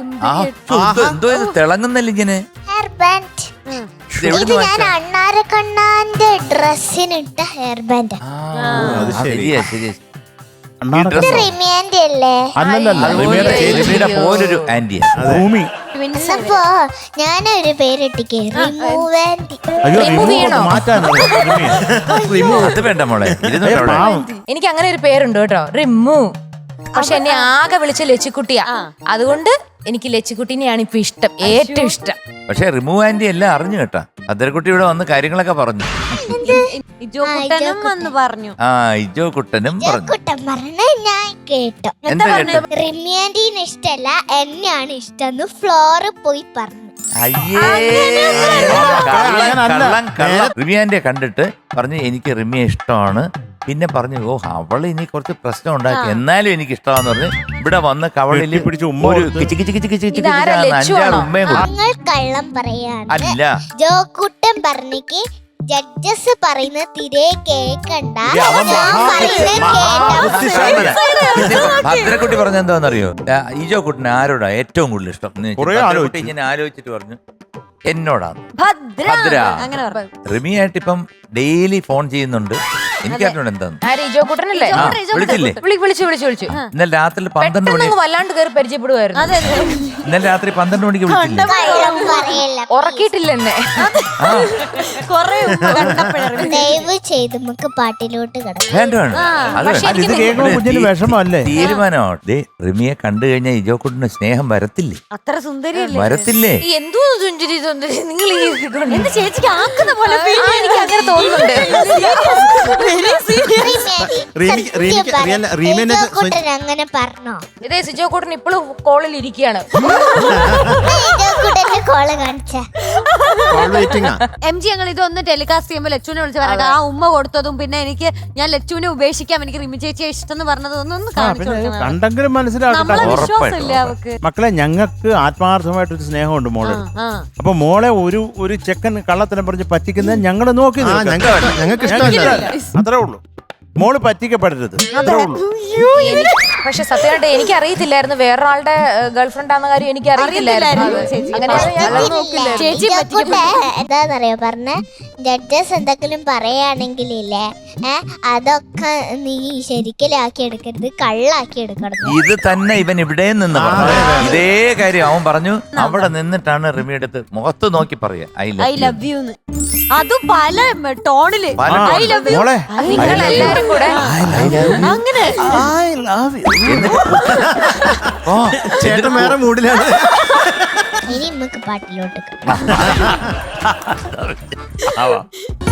എന്തോ ഇത് തിളങ്ങുന്നല്ല ഇങ്ങനെ? ഹെയർ ബാൻഡ് ഇത് ഞാൻ വാങ്ങിച്ചതാ? അണ്ണാരക്കണ്ണാന്റെ ഡ്രസ്സിനിട്ട ഹെയർ ബാൻഡ് ആ, അത് ശരി. ഇത് റിമിയാന്റെ അല്ലേ? പോലൊരു ആന്റിയാ. ഭൂമി. ഞാനൊരു പേരിട്ടിക്ക്. റിമൂവ് അയ്യോ Remove റിമൂവ് ചെയ്യണോ? മാറ്റാനോ അത് വേണ്ട മോളെ. ഇരുന്നോ അവിടെ. പാവം. എനിക്ക് അങ്ങനെ ഒരു പേരുണ്ട് കേട്ടോ. റിമ്മു പക്ഷെ എന്നെ ആകെ വിളിച്ച ലച്ചിക്കുട്ടിയാ. അതുകൊണ്ട് എനിക്ക് ലച്ചുകുട്ടിനെയാണ് ഇപ്പൊ ഇഷ്ടം ഏറ്റവും ഇഷ്ടം. പക്ഷെ റിമൂവ് ആന്റി എല്ലാം അറിഞ്ഞു കേട്ടാ. അതിരക്കുട്ടി ഇവിടെ വന്ന് കാര്യങ്ങളൊക്കെ പറഞ്ഞു. ഇജോക്കുട്ടനും വന്ന് പറഞ്ഞു. ആ ഇജോ കുട്ടനും പറഞ്ഞു. കുട്ടൻ പറഞ്ഞ ഞാൻ കേട്ടു. എന്താ കേട്ടത്? റിമിയാന്റീന് ഇഷ്ടല്ല എന്നെയാണ് ഇഷ്ടം ഫ്ലോറ് പോയി പറഞ്ഞു. അയ്യേ. കള്ളൻ റിമിയാന്റെ കണ്ടിട്ട് പറഞ്ഞു എനിക്ക് റിമിയെ ഇഷ്ടമാണ്. പിന്നെ പറഞ്ഞു ഓ അവൾ ഇനി കുറച്ച് പ്രശ്നം ഉണ്ടാക്കി. എന്നാലും എനിക്ക് ഇഷ്ടമാന്ന് പറഞ്ഞ് ഇവിടെ വന്ന് കവളിൽ പിടിച്ച് ഉമ്മ ഒരു കൊടുത്ത്. കിച്ച് കിച്ച് കിച്ച് കിച്ച് കിച്ച് ഇതാരാ, കിച്ച് ലച്ചു അഞ്ചാറ് ആണോ? ഉമ്മയും കൊടുത്തു. കള്ളം പറയാണ്. അല്ല. ജോക്കുട്ടൻ പറഞ്ഞിക്ക് ജഡ്ജസ് പറയുന്നത് തിരെ കേക്കണ്ട. ഇത് അവൻ ഞാൻ മഹാ- പറയുന്നത് ഭദ്രക്കുട്ടി പറഞ്ഞ എന്താണെന്നറിയോ ഈജോ കുട്ടിന് ആരോടാ ഏറ്റവും കൂടുതൽ ഇഷ്ടം? എന്ന് ചോദിച്ചു. കുറേ ഭദ്രക്കുട്ടി ആലോചിച്ചു. ഇങ്ങനെ ആലോചിച്ചിട്ട് പറഞ്ഞു എന്നോടാണ് ഭദ്ര. ഭദ്ര. അങ്ങനെ പറഞ്ഞു. റിമിയായിട്ട് ഇപ്പം ഡെയിലി ഫോൺ ചെയ്യുന്നുണ്ട്. എനിക്കറിഞ്ഞോട് എന്താന്ന്. എന്താണ് ഇജോക്കുട്ടനല്ലേ ആ, വിളിച്ചില്ലേ? വിളി വിളിച്ചു വിളിച്ചു വിളിച്ചു. ഇന്നലെ രാത്രി പന്ത്രണ്ട് പെട്ടെന്ന് മണി അങ്ങ് വല്ലാണ്ട് കയറി പരിചയപ്പെടുമായിരുന്നു അതെ അതെ. ഇന്നലെ രാത്രി പന്ത്രണ്ട് മണിക്ക് വിളിച്ചില്ലേ? പറയല്ല കൊറേ ദയവ് ചെയ്ത് നമുക്ക് പാട്ടിലോട്ട് കിടക്കാം. വേണ്ട വേണ്ട. അത് പക്ഷെ. ഇത് എനിക്ക് കേൾക്കുമ്പോ കുഞ്ഞിന് വിഷമല്ലേ തീരുമാനമാണ് ദേ റിമിയെ കണ്ടു കഴിഞ്ഞാൽ ഇജോ കുട്ടിന് സ്നേഹം വരത്തില്ലേ? അത്ര സുന്ദരിയല്ലേ? വരത്തില്ലേ? ഈ എന്തോ സുന്ദരി സുന്ദരി. നിങ്ങൾ ഈ എന്റെ ചേച്ചിക്ക് ആക്കുന്ന പോലെ ആ, എനിക്ക് അങ്ങനെ തോന്നുന്നുണ്ട്. റീമി- റീമിക്ക് റിയൽ- റീമിനെ അങ്ങനെ പറഞ്ഞോ. ഇതേ സിജോക്കുട്ടൻ ഇപ്പോഴും കോളിൽ ഇരിക്കുകയാണ്. കോൾ കാണിച്ച. എം ജി ഞങ്ങൾ ഇതൊന്ന് ടെലികാസ്റ്റ് ചെയ്യുമ്പോൾ ലച്ചുവിനെ വിളിച്ച് പറയാം ആ ഉമ്മ കൊടുത്തതും പിന്നെ എനിക്ക് ഞാൻ ലച്ചുവിനെ ഉപേക്ഷിക്കാം എനിക്ക് റിമി ചേച്ചി ഇഷ്ടം എന്ന് പറഞ്ഞതൊന്നും ഒന്ന് കാണിച്ചു കൊടുക്കണം. കണ്ടെങ്കിലും മനസ്സിലാക്കട്ടെ നമ്മളെ അവക്ക്. മക്കളെ ഞങ്ങൾക്ക് ആത്മാർത്ഥമായിട്ടൊരു സ്നേഹമുണ്ട് മോളെ. ആ അപ്പൊ മോളെ ഒരു ഒരു ചെക്കൻ കള്ളത്തിനെ പറഞ്ഞ് പറ്റിക്കുന്നത് ഞങ്ങൾ നോക്കി ആ നിൽക്കാം. ഇഷ്ടമല്ല. ഞങ്ങൾക്ക് അത്രേ ഉള്ളൂ. മോൾ പറ്റിക്കപ്പെടരുത്. പക്ഷെ സത്യമായിട്ട് എനിക്ക് അറിയത്തില്ലായിരുന്നു വേറൊരാളുടെ ഗേൾഫ്രണ്ട് ആണെന്ന കാര്യം എനിക്ക് അറിയത്തില്ലായിരുന്നു. അങ്ങനെ ചേച്ചി. അങ്ങനെയാണ് ഞാൻ ചേച്ചി ഇതൊക്കെ എന്താന്നറിയോ പറഞ്ഞ? ജഡ്ജസ് എന്തെങ്കിലും പറയുകയാണെങ്കിലില്ലേ ഏ അതൊക്കെ നീ ശരിക്കലാക്കി എടുക്കരുത് കള്ളാക്കി എടുക്കണം ഇത് തന്നെ ഇവൻ ഇവിടെ നിന്ന് പറഞ്ഞു ഇതേ കാര്യം അവൻ പറഞ്ഞു. അവിടെ നിന്നിട്ടാണ് റിമി എടുത്ത് മുഖത്ത് നോക്കി പറയാ I I love love you അത് പല ടോണിൽ. പല ഐ ലവ് യു മോളെ നിങ്ങൾ എല്ലാരും കൂടെ. അങ്ങനെ. ഓ ചേട്ടൻ വേറെ മൂഡിലാണ് ഇനി നമുക്ക് പാട്ടിലോട്ട്